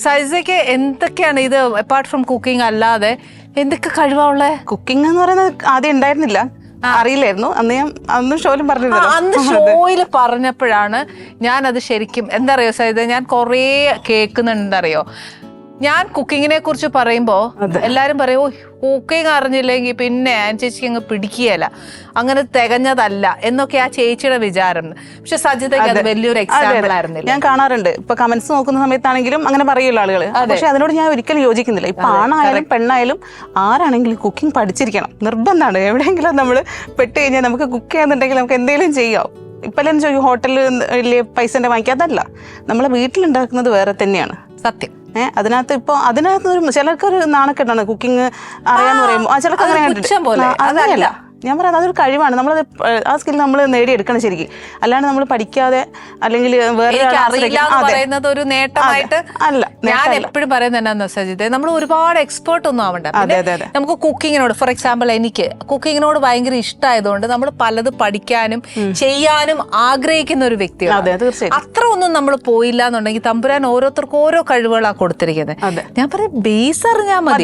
സൈസയ്ക്ക് എന്തൊക്കെയാണ് ഇത് apart from cooking അല്ലാതെ എന്തൊക്കെ കഴിവാളെ കുക്കിംഗ് എന്ന് പറയുന്നത് ആദ്യം ഉണ്ടായിരുന്നില്ല. അറിയില്ലായിരുന്നു. അന്ന് ഞാൻ അന്ന് ഷോയിലും പറഞ്ഞിരുന്നു അന്ന് ഷോയിൽ പറഞ്ഞപ്പോഴാണ് ഞാൻ അത് ശരിക്കും എന്താ അറിയോ സൈത ഞാൻ കുറേ കേൾക്കുന്നുണ്ടറിയോ ഞാൻ കുക്കിങ്ങിനെ കുറിച്ച് പറയുമ്പോൾ എല്ലാവരും പറയും ഓ കുക്കിംഗ് അറിഞ്ഞില്ലെങ്കിൽ പിന്നെ ആ ചേച്ചിക്ക് അങ്ങ് പിടിക്കുകയല്ല. അങ്ങനെ തികഞ്ഞതല്ല എന്നൊക്കെ ആ ചേച്ചിയുടെ വിചാരം. പക്ഷെ സജിതയ്ക്ക് അത് വലിയൊരു എക്സാമ്പിൾ ആയിരുന്നില്ല. ഞാൻ കാണാറുണ്ട്. ഇപ്പൊ കമന്റ്സ് നോക്കുന്ന സമയത്താണെങ്കിലും അങ്ങനെ പറയുമല്ലോ ആളുകൾ പക്ഷെ അതിനോട് ഞാൻ ഒരിക്കലും യോജിക്കുന്നില്ല. ഇപ്പൊ ആണായാലും പെണ്ണായാലും ആരാണെങ്കിലും കുക്കിംഗ് പഠിച്ചിരിക്കണം. നിർബന്ധമാണ്. എവിടെയെങ്കിലും നമ്മൾ പെട്ട് കഴിഞ്ഞാൽ നമുക്ക് കുക്ക് ചെയ്യാന്നുണ്ടെങ്കിൽ നമുക്ക് എന്തെങ്കിലും ചെയ്യാം. ഇപ്പം ചോദിക്കും ഹോട്ടലിൽ വലിയ പൈസ വാങ്ങിക്കുക അതല്ല. നമ്മൾ വീട്ടിലുണ്ടാക്കുന്നത് വേറെ തന്നെയാണ്. സത്യം. ഏഹ് അതിനകത്ത് ഇപ്പൊ അതിനകത്ത് ഒരു ചിലർക്കൊരു നാണക്കെട്ടാണ് കുക്കിംഗ് അറിയാന്ന് പറയുമ്പോൾ ആ ചിലർക്ക് അങ്ങനെ അതല്ല ഞാൻ പറയാം അതൊരു കഴിവാണ്. നമ്മൾ ആ സ്കിൽ നമ്മൾ നേടിയെടുക്കണം ശരിക്കും. അല്ലാണ്ട് നമ്മൾ പഠിക്കാതെ അല്ലെങ്കിൽ വേറെ അല്ല. ഞാൻ. എപ്പോഴും പറയുന്നത് എന്നാന്ന് സജിത് നമ്മൾ ഒരുപാട് എക്സ്പേർട്ട് ഒന്നും ആവണ്ട. നമുക്ക് കുക്കിങ്ങിനോട് ഫോർ എക്സാമ്പിൾ എനിക്ക് കുക്കിങ്ങിനോട് ഭയങ്കര ഇഷ്ടമായതുകൊണ്ട് നമ്മൾ പലത് പഠിക്കാനും ചെയ്യാനും ആഗ്രഹിക്കുന്ന ഒരു വ്യക്തിയാണ്. അത്ര ഒന്നും നമ്മൾ പോയില്ല എന്നുണ്ടെങ്കിൽ തമ്പുരാൻ ഓരോരുത്തർക്കും ഓരോ കഴിവുകളാണ് കൊടുത്തിരിക്കുന്നത് ഞാൻ പറയാം ബേസ് അറിഞ്ഞാൽ മതി.